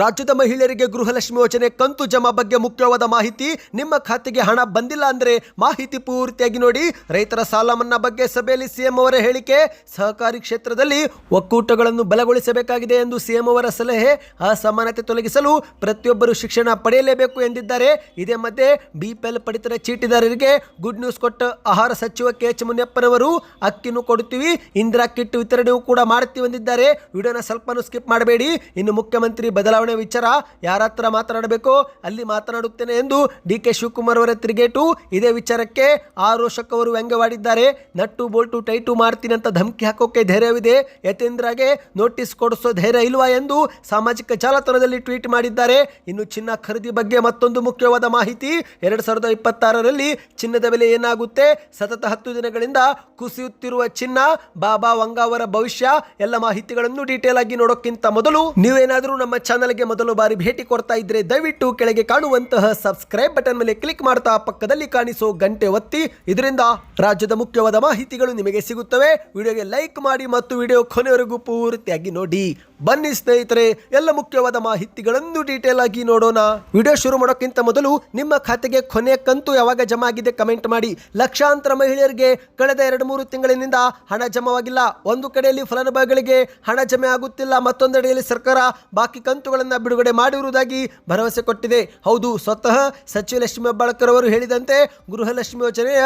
ರಾಜ್ಯದ ಮಹಿಳೆಯರಿಗೆ ಗೃಹಲಕ್ಷ್ಮಿ ಯೋಜನೆ ಕಂತು ಜಮಾ ಬಗ್ಗೆ ಮುಖ್ಯವಾದ ಮಾಹಿತಿ, ನಿಮ್ಮ ಖಾತೆಗೆ ಹಣ ಬಂದಿಲ್ಲ ಅಂದ್ರೆ ಮಾಹಿತಿ ಪೂರ್ತಿಯಾಗಿ ನೋಡಿ. ರೈತರ ಸಾಲ ಮನ್ನಾ ಬಗ್ಗೆ ಸಭೆಯಲ್ಲಿ ಸಿಎಂ ಅವರ ಹೇಳಿಕೆ, ಸಹಕಾರಿ ಕ್ಷೇತ್ರದಲ್ಲಿ ಒಕ್ಕೂಟಗಳನ್ನು ಬಲಗೊಳಿಸಬೇಕಾಗಿದೆ ಎಂದು ಸಿಎಂ ಅವರ ಸಲಹೆ. ಅಸಮಾನತೆ ತೊಲಗಿಸಲು ಪ್ರತಿಯೊಬ್ಬರು ಶಿಕ್ಷಣ ಪಡೆಯಲೇಬೇಕು ಎಂದಿದ್ದಾರೆ. ಇದೇ ಮಧ್ಯೆ ಬಿಪಿಎಲ್ ಪಡಿತರ ಚೀಟಿದಾರರಿಗೆ ಗುಡ್ ನ್ಯೂಸ್ ಕೊಟ್ಟ ಆಹಾರ ಸಚಿವ ಕೆ ಎಚ್ ಮುನಿಯಪ್ಪನವರು, ಅಕ್ಕಿನೂ ಕೊಡುತ್ತೀವಿ, ಇಂದಿರಾ ಕಿಟ್ ವಿತರಣೆಯೂ ಕೂಡ ಮಾಡುತ್ತೀವಿ ಎಂದಿದ್ದಾರೆ. ವಿಡಿಯೋನ ಸ್ವಲ್ಪನೂ ಸ್ಕಿಪ್ ಮಾಡಬೇಡಿ. ಇನ್ನು ಮುಖ್ಯಮಂತ್ರಿ ಬದಲಾವಣೆ ವಿಚಾರ ಯಾರ ಹತ್ರ ಮಾತನಾಡಬೇಕೋ? ಅಲ್ಲಿ ಮಾತನಾಡುತ್ತೇನೆ ಎಂದು ಡಿ ಕೆ ಶಿವಕುಮಾರ್ ಅವರ ತಿರುಗೇಟು ಇದೇ ವಿಚಾರಕ್ಕೆ ಆರೋಷಕ್ ಅವರು ವ್ಯಂಗ್ಯವಾಡಿದ್ದಾರೆ. ನಟ್ಟು, ಬೋಲ್ಟು, ಟೈಟು ಮಾಡ್ತೀನಿ ಅಂತ ಧಮಕಿ ಹಾಕೋಕೆ ಧೈರ್ಯವಿದೆ. ಯತೇಂದ್ರಗೆ ನೋಟಿಸ್ ಕೊಡಿಸೋ ಧೈರ್ಯ ಇಲ್ವಾ ಎಂದು ಸಾಮಾಜಿಕ ಜಾಲತಾಣದಲ್ಲಿ ಟ್ವೀಟ್ ಮಾಡಿದ್ದಾರೆ. ಇನ್ನು ಚಿನ್ನ ಖರೀದಿ ಬಗ್ಗೆ ಮತ್ತೊಂದು ಮುಖ್ಯವಾದ ಮಾಹಿತಿ, ಎರಡು ಸಾವಿರದ ಇಪ್ಪತ್ತಾರರಲ್ಲಿ ಚಿನ್ನದ ಬೆಲೆ ಏನಾಗುತ್ತೆ? ಸತತ ಹತ್ತು ದಿನಗಳಿಂದ ಕುಸಿಯುತ್ತಿರುವ ಚಿನ್ನ, ಬಾಬಾ ವಂಗ ಅವರ ಭವಿಷ್ಯ, ಎಲ್ಲ ಮಾಹಿತಿಗಳನ್ನು ಡೀಟೇಲ್ ಆಗಿ ನೋಡೋಕ್ಕಿಂತ ಮೊದಲು ನೀವೇನಾದರೂ ನಮ್ಮ ಚಾನಲ್ಗೆ ಮೊದಲು ಬಾರಿ ಭೇಟಿ ಕೊಡ್ತಾ ಇದ್ರೆ ದಯವಿಟ್ಟು ಕೆಳಗೆ ಕಾಣುವಂತಹ ಸಬ್ಸ್ಕ್ರೈಬ್ ಬಟನ್ ಮೇಲೆ ಕ್ಲಿಕ್ ಮಾಡ್ತಾ ಪಕ್ಕದಲ್ಲಿ ಕಾಣಿಸೋ ಗಂಟೆ ಒತ್ತಿ. ಇದರಿಂದ ರಾಜ್ಯದ ಮುಖ್ಯವಾದ ಮಾಹಿತಿಗಳು ನಿಮಗೆ ಸಿಗುತ್ತವೆ. ವಿಡಿಯೋಗೆ ಲೈಕ್ ಮಾಡಿ ಮತ್ತು ವಿಡಿಯೋ ಕೊನೆವರೆಗೂ ಪೂರ್ತಿಯಾಗಿ ನೋಡಿ. ಬನ್ನಿ ಸ್ನೇಹಿತರೆ, ಎಲ್ಲ ಮುಖ್ಯವಾದ ಮಾಹಿತಿಗಳನ್ನು ಡೀಟೇಲ್ ಆಗಿ ನೋಡೋಣ. ವಿಡಿಯೋ ಶುರು ಮಾಡೋಕ್ಕಿಂತ ಮೊದಲು ನಿಮ್ಮ ಖಾತೆಗೆ ಕೊನೆಯ ಕಂತು ಯಾವಾಗ ಜಮಾ ಆಗಿದೆ ಕಮೆಂಟ್ ಮಾಡಿ. ಲಕ್ಷಾಂತರ ಮಹಿಳೆಯರಿಗೆ ಕಳೆದ ಎರಡು ಮೂರು ತಿಂಗಳಿನಿಂದ ಹಣ ಜಮವಾಗಿಲ್ಲ. ಒಂದು ಕಡೆಯಲ್ಲಿ ಫಲಾನುಭವಿಗಳಿಗೆ ಹಣ ಜಮೆ ಆಗುತ್ತಿಲ್ಲ ಮತ್ತೊಂದೆಡೆಯಲ್ಲಿ ಸರ್ಕಾರ ಬಾಕಿ ಕಂತುಗಳನ್ನು ಬಿಡುಗಡೆ ಮಾಡಿರುವುದಾಗಿ ಭರವಸೆ ಕೊಟ್ಟಿದೆ. ಹೌದು, ಸ್ವತಃ ಸಚಿವ ಲಕ್ಷ್ಮೀ ಹೆಬ್ಬಾಳ್ಕರ್ ಅವರು ಹೇಳಿದಂತೆ ಗೃಹಲಕ್ಷ್ಮಿ ಯೋಜನೆಯ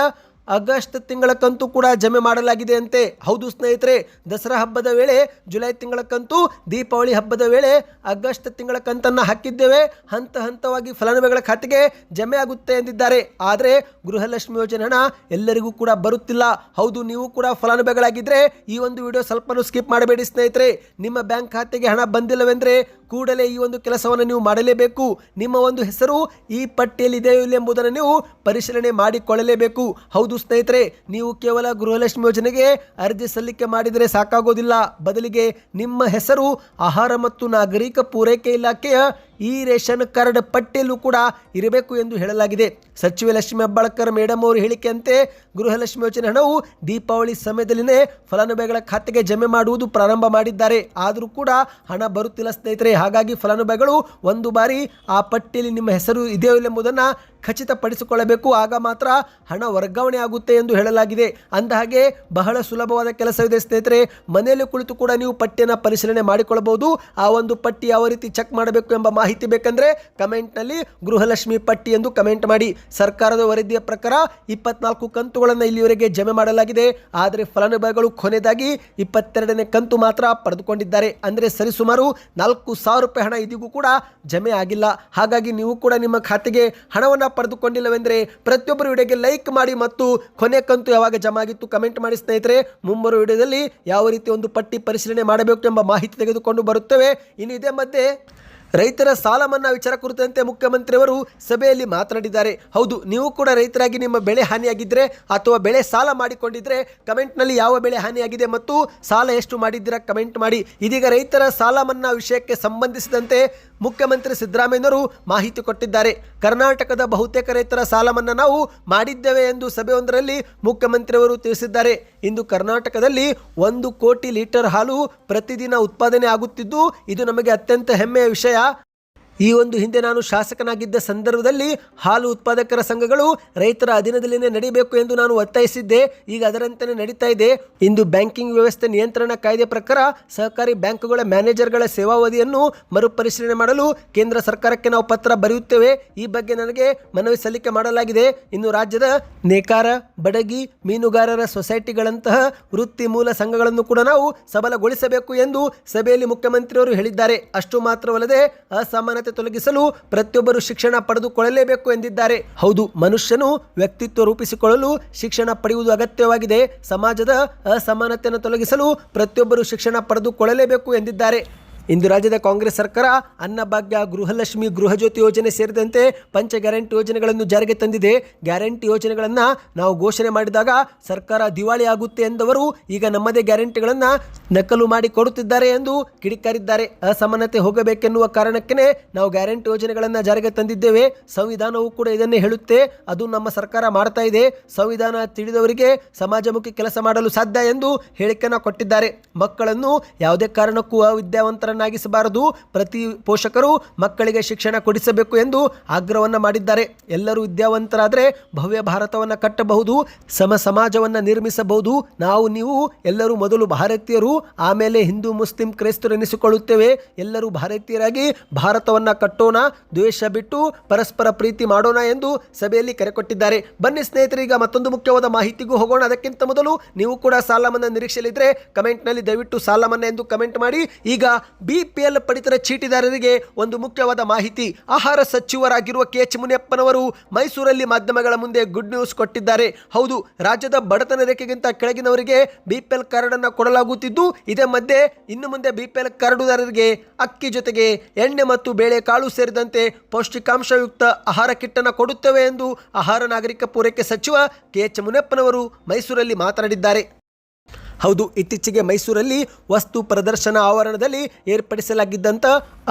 ಆಗಸ್ಟ್ ತಿಂಗಳ ಕಂತು ಕೂಡ ಜಮೆ ಮಾಡಲಾಗಿದೆ ಅಂತೆ. ಹೌದು ಸ್ನೇಹಿತರೆ, ದಸರಾ ಹಬ್ಬದ ವೇಳೆ, ಜುಲೈ ತಿಂಗಳ ಕಂತು ದೀಪಾವಳಿ ಹಬ್ಬದ ವೇಳೆ ಆಗಸ್ಟ್ ತಿಂಗಳ ಕಂತನ್ನು ಹಾಕಿದ್ದೇವೆ. ಹಂತ ಹಂತವಾಗಿ ಫಲಾನುಭವಿಗಳ ಖಾತೆಗೆ ಜಮೆ ಆಗುತ್ತೆ ಎಂದಿದ್ದಾರೆ. ಆದರೆ ಗೃಹಲಕ್ಷ್ಮಿ ಯೋಜನೆ ಹಣ ಎಲ್ಲರಿಗೂ ಕೂಡ ಬರುತ್ತಿಲ್ಲ. ಹೌದು, ನೀವು ಕೂಡ ಫಲಾನುಭವಿಗಳಾಗಿದ್ದರೆ ಈ ಒಂದು ವಿಡಿಯೋ ಸ್ವಲ್ಪನೂ ಸ್ಕಿಪ್ ಮಾಡಬೇಡಿ ಸ್ನೇಹಿತರೆ. ನಿಮ್ಮ ಬ್ಯಾಂಕ್ ಖಾತೆಗೆ ಹಣ ಬಂದಿಲ್ಲವೆಂದರೆ ಕೂಡಲೇ ಈ ಒಂದು ಕೆಲಸವನ್ನು ನೀವು ಮಾಡಲೇಬೇಕು. ನಿಮ್ಮ ಒಂದು ಹೆಸರು ಈ ಪಟ್ಟಿಯಲ್ಲಿ ಇದೆಯೋ ಇಲ್ಲ ಎಂಬುದನ್ನು ನೀವು ಪರಿಶೀಲನೆ ಮಾಡಿಕೊಳ್ಳಲೇಬೇಕು. ಹೌದು ಸ್ನೇಹಿತರೆ, ನೀವು ಕೇವಲ ಗೃಹಲಕ್ಷ್ಮಿ ಯೋಜನೆಗೆ ಅರ್ಜಿ ಸಲ್ಲಿಕೆ ಮಾಡಿದರೆ ಸಾಕಾಗೋದಿಲ್ಲ. ಬದಲಿಗೆ ನಿಮ್ಮ ಹೆಸರು ಆಹಾರ ಮತ್ತು ನಾಗರಿಕ ಪೂರೈಕೆ ಇಲಾಖೆಯ ಈ ರೇಷನ್ ಕಾರ್ಡ್ ಪಟ್ಟಿಯಲ್ಲೂ ಕೂಡ ಇರಬೇಕು ಎಂದು ಹೇಳಲಾಗಿದೆ. ಸಚಿವೆ ಲಕ್ಷ್ಮಿ ಹೆಬ್ಬಾಳ್ಕರ್ ಮೇಡಮ್ ಅವರು ಹೇಳಿಕೆಯಂತೆ ಗೃಹಲಕ್ಷ್ಮಿ ಯೋಜನೆ ಹಣವು ದೀಪಾವಳಿ ಸಮಯದಲ್ಲಿನೇ ಫಲಾನುಭವಿಗಳ ಖಾತೆಗೆ ಜಮೆ ಮಾಡುವುದು ಪ್ರಾರಂಭ ಮಾಡಿದ್ದಾರೆ. ಆದರೂ ಕೂಡ ಹಣ ಬರುತ್ತಿಲ್ಲ ಸ್ನೇಹಿತರೆ, ಹಾಗಾಗಿ ಫಲಾನುಭವಿಗಳು ಒಂದು ಬಾರಿ ಆ ಪಟ್ಟಿಯಲ್ಲಿ ನಿಮ್ಮ ಹೆಸರು ಇದೆಯೋ ಇಲ್ಲ ಎಂಬುದನ್ನು ಖಚಿತಪಡಿಸಿಕೊಳ್ಳಬೇಕು. ಆಗ ಮಾತ್ರ ಹಣ ವರ್ಗಾವಣೆ ಆಗುತ್ತೆ ಎಂದು ಹೇಳಲಾಗಿದೆ. ಅಂದಹಾಗೆ ಬಹಳ ಸುಲಭವಾದ ಕೆಲಸವಿದೆ ಸ್ನೇಹಿತರೆ. ಮನೆಯಲ್ಲಿ ಕುಳಿತು ಕೂಡ ನೀವು ಪಟ್ಟಿಯನ್ನು ಪರಿಶೀಲನೆ ಮಾಡಿಕೊಳ್ಳಬಹುದು. ಆ ಒಂದು ಪಟ್ಟಿ ಯಾವ ರೀತಿ ಚೆಕ್ ಮಾಡಬೇಕು ಎಂಬ ಮಾಹಿತಿ ಬೇಕಂದ್ರೆ ಕಮೆಂಟ್ನಲ್ಲಿ ಗೃಹಲಕ್ಷ್ಮಿ ಪಟ್ಟಿ ಎಂದು ಕಮೆಂಟ್ ಮಾಡಿ. ಸರ್ಕಾರದ ವರದಿಯ ಪ್ರಕಾರ ಇಪ್ಪತ್ನಾಲ್ಕು ಕಂತುಗಳನ್ನು ಇಲ್ಲಿವರೆಗೆ ಜಮೆ ಮಾಡಲಾಗಿದೆ. ಆದರೆ ಫಲಾನುಭವಿಗಳು ಕೊನೆಯದಾಗಿ ಇಪ್ಪತ್ತೆರಡನೇ ಕಂತು ಮಾತ್ರ ಪಡೆದುಕೊಂಡಿದ್ದಾರೆ. ಅಂದರೆ ಸರಿಸುಮಾರು ನಾಲ್ಕು ಸಾವಿರ ರೂಪಾಯಿ ಹಣ ಇದಿಗೂ ಕೂಡ ಜಮೆ ಆಗಿಲ್ಲ. ಹಾಗಾಗಿ ನೀವು ಕೂಡ ನಿಮ್ಮ ಖಾತೆಗೆ ಹಣವನ್ನು ಪಡೆದುಕೊಂಡಿಲ್ಲವೆಂದರೆ ಪ್ರತಿಯೊಬ್ಬರು ವಿಡಿಯೋಗೆ ಲೈಕ್ ಮಾಡಿ ಮತ್ತು ಕೊನೆ ಕಂತು ಯಾವಾಗ ಜಮಾ ಆಗಿತ್ತು ಕಮೆಂಟ್ ಮಾಡಿ ಸ್ನೇಹಿತರೆ, ಮುಂಬರುವ ವಿಡಿಯೋದಲ್ಲಿ ಯಾವ ರೀತಿ ಒಂದು ಪಟ್ಟಿ ಪರಿಶೀಲನೆ ಮಾಡಬೇಕು ಎಂಬ ಮಾಹಿತಿ ತೆಗೆದುಕೊಂಡು ಬರುತ್ತೇವೆ. ಇನ್ನು ಇದೇ ಮಧ್ಯೆ ರೈತರ ಸಾಲ ಮನ್ನಾ ವಿಚಾರ ಕುರಿತಂತೆ ಮುಖ್ಯಮಂತ್ರಿಯವರು ಸಭೆಯಲ್ಲಿ ಮಾತನಾಡಿದ್ದಾರೆ. ಹೌದು, ನೀವು ಕೂಡ ರೈತರಾಗಿ ನಿಮ್ಮ ಬೆಳೆ ಹಾನಿಯಾಗಿದ್ದರೆ ಅಥವಾ ಬೆಳೆ ಸಾಲ ಮಾಡಿಕೊಂಡಿದ್ದರೆ ಕಮೆಂಟ್ನಲ್ಲಿ ಯಾವ ಬೆಳೆ ಹಾನಿಯಾಗಿದೆ ಮತ್ತು ಸಾಲ ಎಷ್ಟು ಮಾಡಿದ್ದೀರಾ ಕಮೆಂಟ್ ಮಾಡಿ. ಇದೀಗ ರೈತರ ಸಾಲ ಮನ್ನಾ ವಿಷಯಕ್ಕೆ ಸಂಬಂಧಿಸಿದಂತೆ ಮುಖ್ಯಮಂತ್ರಿ ಸಿದ್ದರಾಮಯ್ಯನವರು ಮಾಹಿತಿ ಕೊಟ್ಟಿದ್ದಾರೆ. ಕರ್ನಾಟಕದ ಬಹುತೇಕ ರೈತರ ಸಾಲ ನಾವು ಮಾಡಿದ್ದೇವೆ ಎಂದು ಸಭೆಯೊಂದರಲ್ಲಿ ಮುಖ್ಯಮಂತ್ರಿಯವರು ತಿಳಿಸಿದ್ದಾರೆ. ಇಂದು ಕರ್ನಾಟಕದಲ್ಲಿ ಒಂದು ಕೋಟಿ ಲೀಟರ್ ಹಾಲು ಪ್ರತಿದಿನ ಉತ್ಪಾದನೆ ಆಗುತ್ತಿದ್ದು, ಇದು ನಮಗೆ ಅತ್ಯಂತ ಹೆಮ್ಮೆಯ ವಿಷಯ. ಈ ಒಂದು ಹಿಂದೆ ನಾನು ಶಾಸಕನಾಗಿದ್ದ ಸಂದರ್ಭದಲ್ಲಿ ಹಾಲು ಉತ್ಪಾದಕರ ಸಂಘಗಳು ರೈತರ ಅಧೀನದಲ್ಲಿನೇ ನಡೀಬೇಕು ಎಂದು ನಾನು ಒತ್ತಾಯಿಸಿದ್ದೆ. ಈಗ ಅದರಂತೆಯೇ ನಡೀತಾ ಇದೆ. ಇಂದು ಬ್ಯಾಂಕಿಂಗ್ ವ್ಯವಸ್ಥೆ ನಿಯಂತ್ರಣ ಕಾಯ್ದೆ ಪ್ರಕಾರ ಸಹಕಾರಿ ಬ್ಯಾಂಕುಗಳ ಮ್ಯಾನೇಜರ್ಗಳ ಸೇವಾವಧಿಯನ್ನು ಮರುಪರಿಶೀಲನೆ ಮಾಡಲು ಕೇಂದ್ರ ಸರ್ಕಾರಕ್ಕೆ ನಾವು ಪತ್ರ ಬರೆಯುತ್ತೇವೆ. ಈ ಬಗ್ಗೆ ನನಗೆ ಮನವಿ ಸಲ್ಲಿಕೆ ಮಾಡಲಾಗಿದೆ. ಇನ್ನು ರಾಜ್ಯದ ನೇಕಾರ, ಬಡಗಿ, ಮೀನುಗಾರರ ಸೊಸೈಟಿಗಳಂತಹ ವೃತ್ತಿ ಮೂಲ ಸಂಘಗಳನ್ನು ಕೂಡ ನಾವು ಸಬಲಗೊಳಿಸಬೇಕು ಎಂದು ಸಭೆಯಲ್ಲಿ ಮುಖ್ಯಮಂತ್ರಿಯವರು ಹೇಳಿದ್ದಾರೆ. ಅಷ್ಟು ಮಾತ್ರವಲ್ಲದೆ ತೊಲಗಿಸಲು ಪ್ರತಿಯೊಬ್ಬರು ಶಿಕ್ಷಣ ಪಡೆದುಕೊಳ್ಳಲೇಬೇಕು ಎಂದಿದ್ದಾರೆ. ಹೌದು, ಮನುಷ್ಯನು ವ್ಯಕ್ತಿತ್ವ ರೂಪಿಸಿಕೊಳ್ಳಲು ಶಿಕ್ಷಣ ಪಡೆಯುವುದು ಅಗತ್ಯವಾಗಿದೆ. ಸಮಾಜದ ಅಸಮಾನತೆಯನ್ನು ತೊಲಗಿಸಲು ಪ್ರತಿಯೊಬ್ಬರು ಶಿಕ್ಷಣ ಪಡೆದುಕೊಳ್ಳಲೇಬೇಕು ಎಂದಿದ್ದಾರೆ. ಇಂದು ರಾಜ್ಯದ ಕಾಂಗ್ರೆಸ್ ಸರ್ಕಾರ ಅನ್ನಭಾಗ್ಯ ಗೃಹಲಕ್ಷ್ಮಿ, ಗೃಹಜ್ಯೋತಿ ಯೋಜನೆ ಸೇರಿದಂತೆ ಪಂಚ ಗ್ಯಾರಂಟಿ ಯೋಜನೆಗಳನ್ನು ಜಾರಿಗೆ ತಂದಿದೆ. ಗ್ಯಾರಂಟಿ ಯೋಜನೆಗಳನ್ನು ನಾವು ಘೋಷಣೆ ಮಾಡಿದಾಗ ಸರ್ಕಾರ ದಿವಾಳಿ ಆಗುತ್ತೆ ಎಂದವರು ಈಗ ನಮ್ಮದೇ ಗ್ಯಾರಂಟಿಗಳನ್ನು ನಕಲು ಮಾಡಿ ಕೊಡುತ್ತಿದ್ದಾರೆ ಎಂದು ಕಿಡಿಕಾರಿದ್ದಾರೆ. ಅಸಮಾನತೆ ಹೋಗಬೇಕೆನ್ನುವ ಕಾರಣಕ್ಕೇ ನಾವು ಗ್ಯಾರಂಟಿ ಯೋಜನೆಗಳನ್ನು ಜಾರಿಗೆ ತಂದಿದ್ದೇವೆ. ಸಂವಿಧಾನವು ಕೂಡ ಇದನ್ನೇ ಹೇಳುತ್ತೆ. ಅದು ನಮ್ಮ ಸರ್ಕಾರ ಮಾಡ್ತಾ ಇದೆ. ಸಂವಿಧಾನ ತಿಳಿದವರಿಗೆ ಸಮಾಜಮುಖಿ ಕೆಲಸ ಮಾಡಲು ಸಾಧ್ಯ ಎಂದು ಹೇಳಿಕೆಯನ್ನು ಕೊಟ್ಟಿದ್ದಾರೆ. ಮಕ್ಕಳನ್ನು ಯಾವುದೇ ಕಾರಣಕ್ಕೂ ಅವಿದ್ಯಾವಂತರನ್ನಾಗಿ ಶಿಕ್ಷಕರನ್ನಾಗಿಸಬಾರದು ಪ್ರತಿ ಪೋಷಕರು ಮಕ್ಕಳಿಗೆ ಶಿಕ್ಷಣ ಕೊಡಿಸಬೇಕು ಎಂದು ಆಗ್ರಹವನ್ನು ಮಾಡಿದ್ದಾರೆ. ಎಲ್ಲರೂ ವಿದ್ಯಾವಂತರಾದರೆ ಭವ್ಯ ಭಾರತವನ್ನು ಕಟ್ಟಬಹುದು, ಸಮ ಸಮಾಜವನ್ನು ನಿರ್ಮಿಸಬಹುದು. ನಾವು, ನೀವು ಎಲ್ಲರೂ ಮೊದಲು ಭಾರತೀಯರು, ಆಮೇಲೆ ಹಿಂದೂ, ಮುಸ್ಲಿಂ, ಕ್ರೈಸ್ತರು ಎನಿಸಿಕೊಳ್ಳುತ್ತೇವೆ. ಎಲ್ಲರೂ ಭಾರತೀಯರಾಗಿ ಭಾರತವನ್ನು ಕಟ್ಟೋಣ, ದ್ವೇಷ ಬಿಟ್ಟು ಪರಸ್ಪರ ಪ್ರೀತಿ ಮಾಡೋಣ ಎಂದು ಸಭೆಯಲ್ಲಿ ಕರೆ ಕೊಟ್ಟಿದ್ದಾರೆ. ಬನ್ನಿ ಸ್ನೇಹಿತರೆ, ಈಗ ಮತ್ತೊಂದು ಮುಖ್ಯವಾದ ಮಾಹಿತಿಗೂ ಹೋಗೋಣ. ಅದಕ್ಕಿಂತ ಮೊದಲು ನೀವು ಕೂಡ ಸಾಲ ಮನ್ನಾ ನಿರೀಕ್ಷೆಯಲ್ಲಿದ್ದರೆ ಕಮೆಂಟ್ನಲ್ಲಿ ದಯವಿಟ್ಟು ಸಾಲ ಮನ್ನಾ ಎಂದು ಕಮೆಂಟ್ ಮಾಡಿ. ಈಗ ಬಿ ಪಿ ಎಲ್ ಪಡಿತರ ಚೀಟಿದಾರರಿಗೆ ಒಂದು ಮುಖ್ಯವಾದ ಮಾಹಿತಿ. ಆಹಾರ ಸಚಿವರಾಗಿರುವ ಕೆ ಎಚ್ ಮುನಿಯಪ್ಪನವರು ಮೈಸೂರಲ್ಲಿ ಮಾಧ್ಯಮಗಳ ಮುಂದೆ ಗುಡ್ ನ್ಯೂಸ್ ಕೊಟ್ಟಿದ್ದಾರೆ. ಹೌದು, ರಾಜ್ಯದ ಬಡತನ ರೇಖೆಗಿಂತ ಕೆಳಗಿನವರಿಗೆ ಬಿಪಿಎಲ್ ಕಾರ್ಡ್ ಅನ್ನು ಕೊಡಲಾಗುತ್ತಿದ್ದು, ಇದೇ ಮಧ್ಯೆ ಇನ್ನು ಮುಂದೆ ಬಿಪಿಎಲ್ ಕಾರ್ಡುದಾರರಿಗೆ ಅಕ್ಕಿ ಜೊತೆಗೆ ಎಣ್ಣೆ ಮತ್ತು ಬೇಳೆಕಾಳು ಸೇರಿದಂತೆ ಪೌಷ್ಟಿಕಾಂಶಯುಕ್ತ ಆಹಾರ ಕಿಟ್ ಅನ್ನು ಕೊಡುತ್ತೇವೆ ಎಂದು ಆಹಾರ ನಾಗರಿಕ ಪೂರೈಕೆ ಸಚಿವ ಕೆ ಎಚ್ ಮುನಿಯಪ್ಪನವರು ಮೈಸೂರಲ್ಲಿ ಮಾತನಾಡಿದ್ದಾರೆ. ಹೌದು, ಇತ್ತೀಚೆಗೆ ಮೈಸೂರಲ್ಲಿ ವಸ್ತು ಪ್ರದರ್ಶನ ಆವರಣದಲ್ಲಿ ಏರ್ಪಡಿಸಲಾಗಿದ್ದಂಥ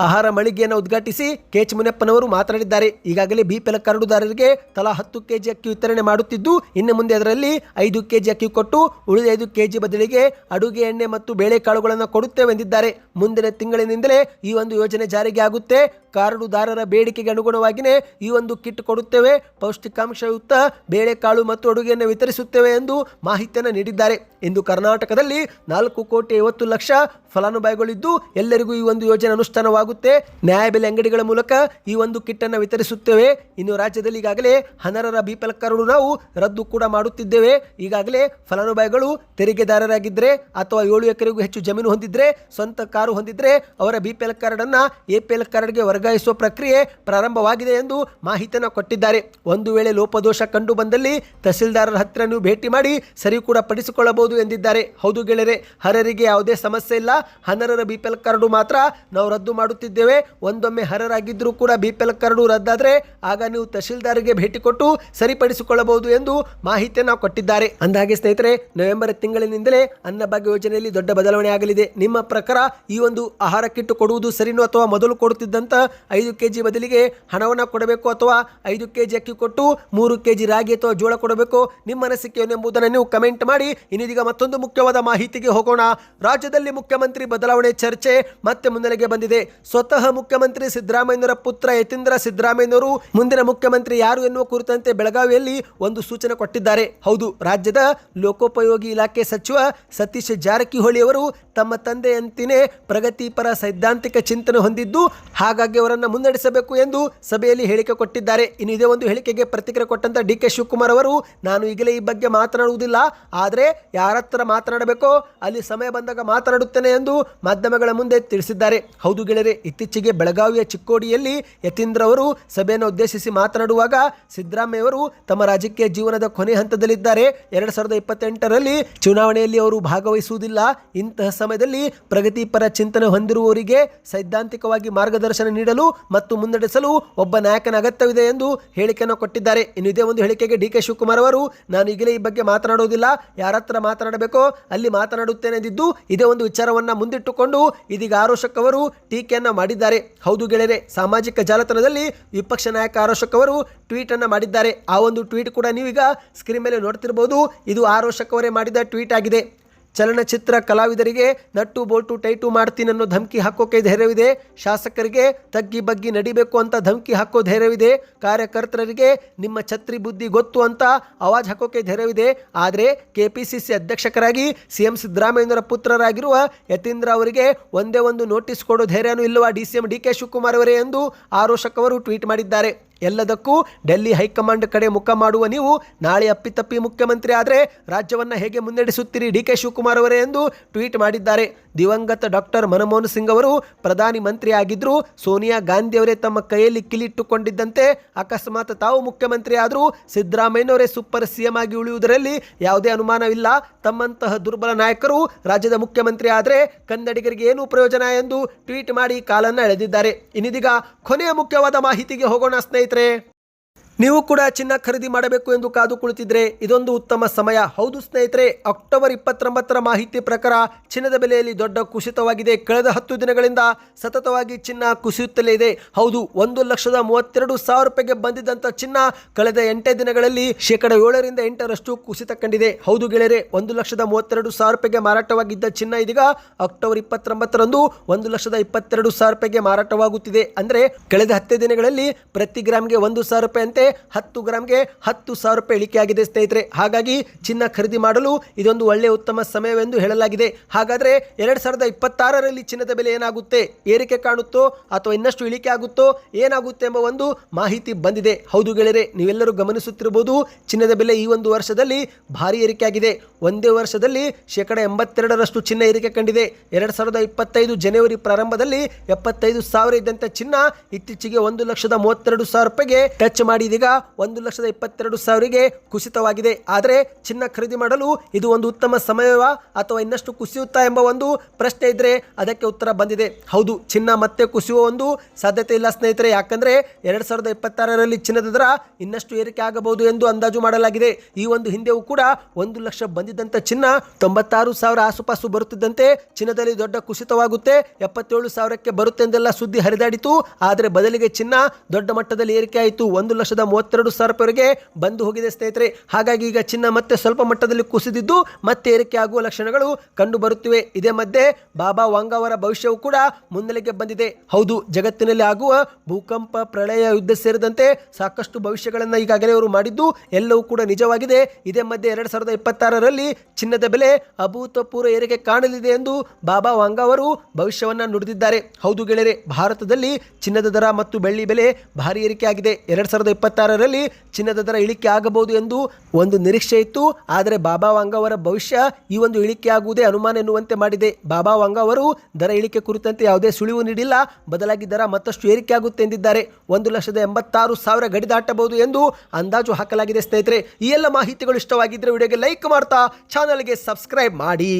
ಆಹಾರ ಮಳಿಗೆಯನ್ನು ಉದ್ಘಾಟಿಸಿ ಕೆ ಎಚ್ ಮುನಿಯಪ್ಪನವರು ಮಾತನಾಡಿದ್ದಾರೆ. ಈಗಾಗಲೇ ಬಿಪಿಎಲ್ ಕಾರ್ಡುದಾರರಿಗೆ ತಲಾ ಹತ್ತು ಕೆಜಿ ಅಕ್ಕಿ ವಿತರಣೆ ಮಾಡುತ್ತಿದ್ದು, ಇನ್ನು ಮುಂದೆ ಅದರಲ್ಲಿ ಐದು ಕೆಜಿ ಅಕ್ಕಿ ಕೊಟ್ಟು ಉಳಿದ ಐದು ಕೆಜಿ ಬದಲಿಗೆ ಅಡುಗೆ ಎಣ್ಣೆ ಮತ್ತು ಬೇಳೆಕಾಳುಗಳನ್ನು ಕೊಡುತ್ತೇವೆ ಎಂದಿದ್ದಾರೆ. ಮುಂದಿನ ತಿಂಗಳಿನಿಂದಲೇ ಈ ಒಂದು ಯೋಜನೆ ಜಾರಿಗೆ ಆಗುತ್ತೆ. ಕಾರ್ಡುದಾರರ ಬೇಡಿಕೆಗೆ ಅನುಗುಣವಾಗಿಯೇ ಈ ಒಂದು ಕಿಟ್ ಕೊಡುತ್ತೇವೆ. ಪೌಷ್ಟಿಕಾಂಶಯುಕ್ತ ಬೇಳೆಕಾಳು ಮತ್ತು ಅಡುಗೆಯನ್ನು ವಿತರಿಸುತ್ತೇವೆ ಎಂದು ಮಾಹಿತಿಯನ್ನು ನೀಡಿದ್ದಾರೆ. ಇಂದು ಕರ್ನಾಟಕದಲ್ಲಿ ನಾಲ್ಕು ಕೋಟಿ ಐವತ್ತು ಲಕ್ಷ ಫಲಾನುಭವಿಗಳಿದ್ದು ಎಲ್ಲರಿಗೂ ಈ ಒಂದು ಯೋಜನೆ ಅನುಷ್ಠಾನವಾಗುತ್ತೆ. ನ್ಯಾಯಬೆಲೆ ಅಂಗಡಿಗಳ ಮೂಲಕ ಈ ಒಂದು ಕಿಟ್ಟನ್ನು ವಿತರಿಸುತ್ತೇವೆ. ಇನ್ನು ರಾಜ್ಯದಲ್ಲಿ ಈಗಾಗಲೇ ಹನರರ ಬಿ ಪಿ ನಾವು ರದ್ದು ಕೂಡ ಮಾಡುತ್ತಿದ್ದೇವೆ. ಈಗಾಗಲೇ ಫಲಾನುಭವಿಗಳು ತೆರಿಗೆದಾರರಾಗಿದ್ದರೆ ಅಥವಾ ಏಳು ಎಕರೆಗೂ ಹೆಚ್ಚು ಜಮೀನು ಹೊಂದಿದ್ರೆ, ಸ್ವಂತ ಕಾರು ಹೊಂದಿದ್ರೆ ಅವರ ಬಿ ಪಿ ಎಲ್ ಕಾರ್ಡ್ ಅನ್ನ ಎ ಪಿ ಎಲ್ ಕಾರ್ಡ್ಗೆ ವರ್ಗಾಯಿಸುವ ಪ್ರಕ್ರಿಯೆ ಪ್ರಾರಂಭವಾಗಿದೆ ಎಂದು ಮಾಹಿತಿಯನ್ನು ಕೊಟ್ಟಿದ್ದಾರೆ. ಒಂದು ವೇಳೆ ಲೋಪದೋಷ ಕಂಡು ಬಂದಲ್ಲಿ ತಹಸೀಲ್ದಾರರ ಹತ್ತಿರ ನೀವು ಭೇಟಿ ಮಾಡಿ ಸರಿ ಕೂಡ ಪಡಿಸಿಕೊಳ್ಳಬಹುದು ಎಂದಿದ್ದಾರೆ. ಹೌದು ಗೆಳೆಯರೆ, ಹರರಿಗೆ ಯಾವುದೇ ಸಮಸ್ಯೆ ಇಲ್ಲ. ಅನರ್ಹರ ಬಿ ಪಿ ಕಾರ್ಡು ಮಾತ್ರ ನಾವು ರದ್ದು ಮಾಡುತ್ತಿದ್ದೇವೆ. ಒಂದೊಮ್ಮೆ ಹರರಾಗಿದ್ದರೂ ಕೂಡ ಬಿ ಪಿ ಎಲ್ ಕಾರ್ಡು ರದ್ದಾದರೆ ಆಗ ನೀವು ತಹಶೀಲ್ದಾರ್ಗೆ ಭೇಟಿ ಕೊಟ್ಟು ಸರಿಪಡಿಸಿಕೊಳ್ಳಬಹುದು ಎಂದು ಮಾಹಿತಿಯನ್ನು ಕೊಟ್ಟಿದ್ದಾರೆ. ಅಂದಹಾಗೆ ಸ್ನೇಹಿತರೆ, ನವೆಂಬರ್ ತಿಂಗಳಿನಿಂದಲೇ ಅನ್ನಭಾಗ್ಯ ಯೋಜನೆಯಲ್ಲಿ ದೊಡ್ಡ ಬದಲಾವಣೆ ಆಗಲಿದೆ. ನಿಮ್ಮ ಪ್ರಕಾರ ಈ ಒಂದು ಆಹಾರ ಕಿಟ್ ಕೊಡುವುದು ಸರಿನೋ ಅಥವಾ ಮೊದಲು ಕೊಡುತ್ತಿದ್ದಂಥ ಐದು ಕೆ ಜಿ ಬದಲಿಗೆ ಹಣವನ್ನು ಕೊಡಬೇಕು ಅಥವಾ ಐದು ಕೆ ಜಿ ಅಕ್ಕಿ ಕೊಟ್ಟು ಮೂರು ಕೆ ಜಿ ರಾಗಿ ಅಥವಾ ಜೋಳ ಕೊಡಬೇಕು? ನಿಮ್ಮ ಅನಿಸಿಕೆ ಎಂಬುದನ್ನು ನೀವು ಕಮೆಂಟ್ ಮಾಡಿ. ಇನ್ನಿದೀಗ ಮತ್ತೊಂದು ಮುಖ್ಯವಾದ ಮಾಹಿತಿಗೆ ಹೋಗೋಣ. ರಾಜ್ಯದಲ್ಲಿ ಮುಖ್ಯಮಂತ್ರಿ ಬದಲಾವಣೆ ಚರ್ಚೆ ಮತ್ತೆ ಮುನ್ನೆಲೆಗೆ ಬಂದಿದೆ. ಸ್ವತಃ ಮುಖ್ಯಮಂತ್ರಿ ಸಿದ್ದರಾಮಯ್ಯನವರ ಪುತ್ರ ಯತೀಂದ್ರ ಸಿದ್ದರಾಮಯ್ಯನವರು, ಮುಂದಿನ ಮುಖ್ಯಮಂತ್ರಿ ಯಾರು ಎನ್ನುವ ಕುರಿತಂತೆ ಬೆಳಗಾವಿಯಲ್ಲಿ ಒಂದು ಸೂಚನೆ ಕೊಟ್ಟಿದ್ದಾರೆ. ಹೌದು, ರಾಜ್ಯದ ಲೋಕೋಪಯೋಗಿ ಇಲಾಖೆ ಸಚಿವ ಸತೀಶ್ ಜಾರಕಿಹೊಳಿ ಅವರು ತಮ್ಮ ತಂದೆಯಂತಿನೇ ಪ್ರಗತಿಪರ ಸೈದ್ಧಾಂತಿಕ ಚಿಂತನೆ ಹೊಂದಿದ್ದು, ಹಾಗಾಗಿ ಅವರನ್ನು ಮುನ್ನಡೆಸಬೇಕು ಎಂದು ಸಭೆಯಲ್ಲಿ ಹೇಳಿಕೆ ಕೊಟ್ಟಿದ್ದಾರೆ. ಇನ್ನು ಇದೇ ಒಂದು ಹೇಳಿಕೆಗೆ ಪ್ರತಿಕ್ರಿಯೆ ಕೊಟ್ಟಂತ ಡಿ ಕೆ ಶಿವಕುಮಾರ್ ಅವರು, ನಾನು ಈಗಲೇ ಈ ಬಗ್ಗೆ ಮಾತನಾಡುವುದಿಲ್ಲ, ಆದರೆ ಯಾರ ಹತ್ರ ಮಾತನಾಡಬೇಕೋ, ಅಲ್ಲಿ ಸಮಯ ಬಂದಾಗ ಮಾತನಾಡುತ್ತೇನೆ ಎಂದು ಮಾಧ್ಯಮಗಳ ಮುಂದೆ ತಿಳಿಸಿದ್ದಾರೆ. ಹೌದು ಗೆಳೆಯರೆ, ಇತ್ತೀಚೆಗೆ ಬೆಳಗಾವಿಯ ಚಿಕ್ಕೋಡಿಯಲ್ಲಿ ಯತೀಂದ್ರ ಅವರು ಸಭೆಯನ್ನು ಉದ್ದೇಶಿಸಿ ಮಾತನಾಡುವಾಗ ಸಿದ್ದರಾಮಯ್ಯ ಅವರು ತಮ್ಮ ರಾಜಕೀಯ ಜೀವನದ ಕೊನೆ ಹಂತದಲ್ಲಿದ್ದಾರೆ. ಎರಡು ಸಾವಿರದ ಇಪ್ಪತ್ತೆಂಟರಲ್ಲಿ ಚುನಾವಣೆಯಲ್ಲಿ ಅವರು ಭಾಗವಹಿಸುವುದಿಲ್ಲ. ಇಂತಹ ಸಮಯದಲ್ಲಿ ಪ್ರಗತಿಪರ ಚಿಂತನೆ ಹೊಂದಿರುವವರಿಗೆ ಸೈದ್ಧಾಂತಿಕವಾಗಿ ಮಾರ್ಗದರ್ಶನ ನೀಡಲು ಮತ್ತು ಮುನ್ನಡೆಸಲು ಒಬ್ಬ ನಾಯಕನ ಅಗತ್ಯವಿದೆ ಎಂದು ಹೇಳಿಕೆಯನ್ನು ಕೊಟ್ಟಿದ್ದಾರೆ. ಇನ್ನು ಇದೇ ಒಂದು ಹೇಳಿಕೆಗೆ ಡಿ ಕೆ ಶಿವಕುಮಾರ್ ಅವರು, ನಾನು ಈಗಲೇ ಈ ಬಗ್ಗೆ ಮಾತನಾಡುವುದಿಲ್ಲ. ಯಾರ ಹತ್ರ ಮಾತನಾಡಬೇಕೋ ಅಲ್ಲಿ ಮಾತನಾಡುತ್ತೇನೆ ಎಂದಿದ್ದು ಇದೇ ಒಂದು ವಿಚಾರವನ್ನ ಮುಂದಿಟ್ಟುಕೊಂಡು ಇದೀಗ ಆರೋಶಕ್ ಅವರು ಟೀಕೆಯನ್ನು ಮಾಡಿದ್ದಾರೆ. ಹೌದು ಗೆಳೆಯರೆ, ಸಾಮಾಜಿಕ ಜಾಲತಾಣದಲ್ಲಿ ವಿಪಕ್ಷ ನಾಯಕ ಆರೋಶಕ್ ಅವರು ಟ್ವೀಟ್ ಅನ್ನು ಮಾಡಿದ್ದಾರೆ. ಆ ಒಂದು ಟ್ವೀಟ್ ಕೂಡ ನೀವೀಗ ಸ್ಕ್ರೀನ್ ಮೇಲೆ ನೋಡ್ತಿರ್ಬೋದು. ಇದು ಆರೋಶಕ್ ಅವರೇ ಮಾಡಿದ ಟ್ವೀಟ್ ಆಗಿದೆ. ಚಲನಚಿತ್ರ ಕಲಾವಿದರಿಗೆ ನಟ್ಟು ಬೋಲ್ಟು ಟೈಟು ಮಾಡ್ತೀನಿ ಅನ್ನೋ ಧಮಕಿ ಹಾಕೋಕೆ ಧೈರ್ಯವಿದೆ. ಶಾಸಕರಿಗೆ ತಗ್ಗಿ ಬಗ್ಗಿ ನಡಿಬೇಕು ಅಂತ ಧಮಕಿ ಹಾಕೋ ಧೈರ್ಯವಿದೆ. ಕಾರ್ಯಕರ್ತರಿಗೆ ನಿಮ್ಮ ಛತ್ರಿ ಬುದ್ಧಿ ಗೊತ್ತು ಅಂತ ಅವಾಜ್ ಹಾಕೋಕೆ ಧೈರ್ಯವಿದೆ. ಆದರೆ ಕೆಪಿಸಿಸಿ ಅಧ್ಯಕ್ಷಕರಾಗಿ ಸಿಎಂ ಸಿದ್ದರಾಮಯ್ಯನವರ ಪುತ್ರರಾಗಿರುವ ಯತೀಂದ್ರ ಅವರಿಗೆ ಒಂದೇ ಒಂದು ನೋಟಿಸ್ ಕೊಡೋ ಧೈರ್ಯನೂ ಇಲ್ಲವ D C M D K Shivakumar ಅವರೇ ಎಂದು ಆರೋಷಕ್ ಟ್ವೀಟ್ ಮಾಡಿದ್ದಾರೆ. ಎಲ್ಲದಕ್ಕೂ ಡೆಲ್ಲಿ ಹೈಕಮಾಂಡ್ ಕಡೆ ಮುಖ ಮಾಡುವ ನೀವು ನಾಳೆ ಅಪ್ಪಿತಪ್ಪಿ ಮುಖ್ಯಮಂತ್ರಿ ಆದರೆ ರಾಜ್ಯವನ್ನು ಹೇಗೆ ಮುನ್ನಡೆಸುತ್ತೀರಿ ಡಿ ಕೆ ಶಿವಕುಮಾರ್ ಅವರೇ ಎಂದು ಟ್ವೀಟ್ ಮಾಡಿದ್ದಾರೆ. ದಿವಂಗತ ಡಾಕ್ಟರ್ ಮನಮೋಹನ್ ಸಿಂಗ್ ಅವರು ಪ್ರಧಾನಿ ಮಂತ್ರಿ ಆಗಿದ್ರು ಸೋನಿಯಾ ಗಾಂಧಿ ಅವರೇ ತಮ್ಮ ಕೈಯಲ್ಲಿ ಕಿಲಿಟ್ಟುಕೊಂಡಿದ್ದಂತೆ ಅಕಸ್ಮಾತ್ ತಾವು ಮುಖ್ಯಮಂತ್ರಿ ಆದರೂ ಸಿದ್ದರಾಮಯ್ಯನವರೇ ಸೂಪರ್ ಸಿಎಂ ಆಗಿ ಉಳಿಯುವುದರಲ್ಲಿ ಯಾವುದೇ ಅನುಮಾನವಿಲ್ಲ ತಮ್ಮಂತಹ ದುರ್ಬಲ ನಾಯಕರು ರಾಜ್ಯದ ಮುಖ್ಯಮಂತ್ರಿ ಆದರೆ ಕನ್ನಡಿಗರಿಗೆ ಏನು ಪ್ರಯೋಜನ ಎಂದು ಟ್ವೀಟ್ ಮಾಡಿ ಕಾಲನ್ನು ಎಳೆದಿದ್ದಾರೆ. ಇನ್ನಿದೀಗ ಕೊನೆಯ ಮುಖ್ಯವಾದ ಮಾಹಿತಿಗೆ ಹೋಗೋಣ ಸ್ನೇಹಿತರೆ. ನೀವು ಕೂಡ ಚಿನ್ನ ಖರೀದಿ ಮಾಡಬೇಕು ಎಂದು ಕಾದು ಕುಳಿತಿದ್ರೆ ಇದೊಂದು ಉತ್ತಮ ಸಮಯ. ಹೌದು ಸ್ನೇಹಿತರೆ, ಅಕ್ಟೋಬರ್ ಇಪ್ಪತ್ತೊಂಬತ್ತರ ಮಾಹಿತಿ ಪ್ರಕಾರ ಚಿನ್ನದ ಬೆಲೆಯಲ್ಲಿ ದೊಡ್ಡ ಕುಸಿತವಾಗಿದೆ. ಕಳೆದ ಹತ್ತು ದಿನಗಳಿಂದ ಸತತವಾಗಿ ಚಿನ್ನ ಕುಸಿಯುತ್ತಲೇ ಇದೆ. ಹೌದು, ಒಂದು ಲಕ್ಷದ ಮೂವತ್ತೆರಡು ಸಾವಿರ ರೂಪಾಯಿಗೆ ಬಂದಿದ್ದಂಥ ಚಿನ್ನ ಕಳೆದ ಎಂಟೇ ದಿನಗಳಲ್ಲಿ ಶೇಕಡ ಏಳರಿಂದ ಎಂಟರಷ್ಟು ಕುಸಿತ ಕಂಡಿದೆ. ಹೌದು ಗೆಳೆಯರೆ, ಒಂದು ಲಕ್ಷದ ಮೂವತ್ತೆರಡು ಸಾವಿರ ರೂಪಾಯಿಗೆ ಮಾರಾಟವಾಗಿದ್ದ ಚಿನ್ನ ಇದೀಗ ಅಕ್ಟೋಬರ್ ಇಪ್ಪತ್ತೊಂಬತ್ತರಂದು ಒಂದು ಲಕ್ಷದ ಇಪ್ಪತ್ತೆರಡು ಸಾವಿರ ರೂಪಾಯಿಗೆ ಮಾರಾಟವಾಗುತ್ತಿದೆ. ಅಂದರೆ ಕಳೆದ ಹತ್ತೇ ದಿನಗಳಲ್ಲಿ ಪ್ರತಿ ಗ್ರಾಮ್ಗೆ ಒಂದು ಸಾವಿರ ರೂಪಾಯಿ ಅಂತೆ ಹತ್ತು ಗ್ರಾಮ್ಗೆ ಹತ್ತು ಸಾವಿರ ರೂಪಾಯಿ ಇಳಿಕೆಯಾಗಿದೆ ಸ್ನೇಹಿತರೆ. ಹಾಗಾಗಿ ಚಿನ್ನ ಖರೀದಿ ಮಾಡಲು ಇದೊಂದು ಒಳ್ಳೆಯ ಉತ್ತಮ ಸಮಯವೆಂದು ಹೇಳಲಾಗಿದೆ. ಹಾಗಾದ್ರೆ ಎರಡು ಸಾವಿರದ ಇಪ್ಪತ್ತಾರರಲ್ಲಿ ಚಿನ್ನದ ಬೆಲೆ ಏನಾಗುತ್ತೆ? ಏರಿಕೆ ಕಾಣುತ್ತೋ ಅಥವಾ ಇನ್ನಷ್ಟು ಇಳಿಕೆ ಆಗುತ್ತೋ? ಏನಾಗುತ್ತೆ ಎಂಬ ಒಂದು ಮಾಹಿತಿ ಬಂದಿದೆ. ಹೌದು ಗೆಳೆಯರೆ, ನೀವೆಲ್ಲರೂ ಗಮನಿಸುತ್ತಿರಬಹುದು, ಚಿನ್ನದ ಬೆಲೆ ಈ ಒಂದು ವರ್ಷದಲ್ಲಿ ಭಾರಿ ಏರಿಕೆಯಾಗಿದೆ ಒಂದೇ ವರ್ಷದಲ್ಲಿ ಶೇಕಡ ಎಂಬತ್ತೆರಡರಷ್ಟು ಚಿನ್ನ ಏರಿಕೆ ಕಂಡಿದೆ. ಎರಡ್ ಸಾವಿರದ ಇಪ್ಪತ್ತೈದು ಜನವರಿ ಪ್ರಾರಂಭದಲ್ಲಿ ಎಪ್ಪತ್ತೈದು ಸಾವಿರ ಇದ್ದಂಥ ಚಿನ್ನ ಇತ್ತೀಚೆಗೆ ಒಂದು ಲಕ್ಷದ ಮೂವತ್ತೆರಡು ಸಾವಿರ ರೂಪಾಯಿಗೆ ಟಚ್ ಮಾಡಿ ಇದೀಗ ಒಂದು ಲಕ್ಷದ ಇಪ್ಪತ್ತೆರಡು ಸಾವಿರಿಗೆ ಕುಸಿತವಾಗಿದೆ. ಆದರೆ ಚಿನ್ನ ಖರೀದಿ ಮಾಡಲು ಇದು ಒಂದು ಉತ್ತಮ ಸಮಯವಾ ಅಥವಾ ಇನ್ನಷ್ಟು ಕುಸಿಯುತ್ತಾ ಎಂಬ ಒಂದು ಪ್ರಶ್ನೆ ಇದ್ದರೆ ಅದಕ್ಕೆ ಉತ್ತರ ಬಂದಿದೆ. ಹೌದು, ಚಿನ್ನ ಮತ್ತೆ ಕುಸಿಯುವ ಒಂದು ಸಾಧ್ಯತೆ ಇಲ್ಲ ಸ್ನೇಹಿತರೆ. ಯಾಕಂದ್ರೆ ಎರಡು ಸಾವಿರದ ಇಪ್ಪತ್ತಾರರಲ್ಲಿ ಚಿನ್ನದ ದರ ಇನ್ನಷ್ಟು ಏರಿಕೆ ಆಗಬಹುದು ಎಂದು ಅಂದಾಜು ಮಾಡಲಾಗಿದೆ. ಈ ಒಂದು ಹಿಂದೆಯೂ ಕೂಡ ಒಂದು ಲಕ್ಷ ಬಂದಿದ್ದಂಥ ಚಿನ್ನ ತೊಂಬತ್ತಾರು ಸಾವಿರ ಆಸುಪಾಸು ಬರುತ್ತಿದ್ದಂತೆ ಚಿನ್ನದಲ್ಲಿ ದೊಡ್ಡ ಕುಸಿತವಾಗುತ್ತೆ. ಎಪ್ಪತ್ತೇಳು ಸಾವಿರಕ್ಕೆ ಬರುತ್ತೆಂದೆಲ್ಲ ಸುದ್ದಿ ಹರಿದಾಡಿತು. ಆದರೆ ಬದಲಿಗೆ ಚಿನ್ನ ದೊಡ್ಡ ಮಟ್ಟದಲ್ಲಿ ಏರಿಕೆ ಆಯಿತು. ಒಂದು ಲಕ್ಷದ ಮೂವತ್ತೆರಡು ಸಾವಿರ ಬಂದು ಹೋಗಿದೆ ಸ್ನೇಹಿತರೆ. ಹಾಗಾಗಿ ಈಗ ಚಿನ್ನ ಮತ್ತೆ ಸ್ವಲ್ಪ ಮಟ್ಟದಲ್ಲಿ ಕುಸಿದಿದ್ದು ಮತ್ತೆ ಏರಿಕೆ ಆಗುವ ಲಕ್ಷಣಗಳು ಕಂಡು ಬರುತ್ತಿವೆ. ಇದೇ ಮಧ್ಯೆ ಬಾಬಾ ವಾಂಗ್ ಅವರ ಭವಿಷ್ಯವು ಕೂಡ ಮುನ್ನೆಲೆಗೆ ಬಂದಿದೆ. ಹೌದು, ಜಗತ್ತಿನಲ್ಲಿ ಆಗುವ ಭೂಕಂಪ, ಪ್ರಳಯ, ಯುದ್ಧ ಸೇರಿದಂತೆ ಸಾಕಷ್ಟು ಭವಿಷ್ಯಗಳನ್ನು ಈಗಾಗಲೇ ಅವರು ಮಾಡಿದ್ದು ಎಲ್ಲವೂ ಕೂಡ ನಿಜವಾಗಿದೆ. ಇದೇ ಮಧ್ಯೆ ಎರಡು ಸಾವಿರದ ಇಪ್ಪತ್ತಾರರಲ್ಲಿ ಚಿನ್ನದ ಬೆಲೆ ಅಭೂತಪೂರ್ವ ಏರಿಕೆ ಕಾಣಲಿದೆ ಎಂದು ಬಾಬಾ ವಾಂಗ್ ಅವರು ಭವಿಷ್ಯವನ್ನ ನುಡಿದಿದ್ದಾರೆ. ಹೌದು ಗೆಳೆಯರೆ, ಭಾರತದಲ್ಲಿ ಚಿನ್ನದ ದರ ಮತ್ತು ಬೆಳ್ಳಿ ಬೆಲೆ ಭಾರಿ ಏರಿಕೆ ಆಗಿದೆ. ಎರಡ್ ಸಾವಿರದ ಇಪ್ಪತ್ತಾರರಲ್ಲಿ ಚಿನ್ನದ ದರ ಇಳಿಕೆ ಆಗಬಹುದು ಎಂದು ಒಂದು ನಿರೀಕ್ಷೆ ಇತ್ತು. ಆದರೆ ಬಾಬಾ ವಾಂಗ ಅವರ ಭವಿಷ್ಯ ಈ ಒಂದು ಇಳಿಕೆ ಆಗುವುದೇ ಅನುಮಾನ ಎನ್ನುವಂತೆ ಮಾಡಿದೆ. ಬಾಬಾ ವಾಂಗ್ ಅವರು ದರ ಇಳಿಕೆ ಕುರಿತಂತೆ ಯಾವುದೇ ಸುಳಿವು ನೀಡಿಲ್ಲ. ಬದಲಾಗಿ ದರ ಮತ್ತಷ್ಟು ಏರಿಕೆ ಆಗುತ್ತೆ ಎಂದಿದ್ದಾರೆ. ಒಂದು ಲಕ್ಷದ ಎಂಬತ್ತಾರು ಸಾವಿರ ಗಡಿ ದಾಟಬಹುದು ಎಂದು ಅಂದಾಜು ಹಾಕಲಾಗಿದೆ ಸ್ನೇಹಿತರೆ. ಈ ಎಲ್ಲ ಮಾಹಿತಿಗಳು ಇಷ್ಟವಾಗಿದ್ದರೆ ವಿಡಿಯೋಗೆ ಲೈಕ್ ಮಾಡ್ತಾ, ಚಾನಲ್ಗೆ ಸಬ್ಸ್ಕ್ರೈಬ್ ಮಾಡಿ.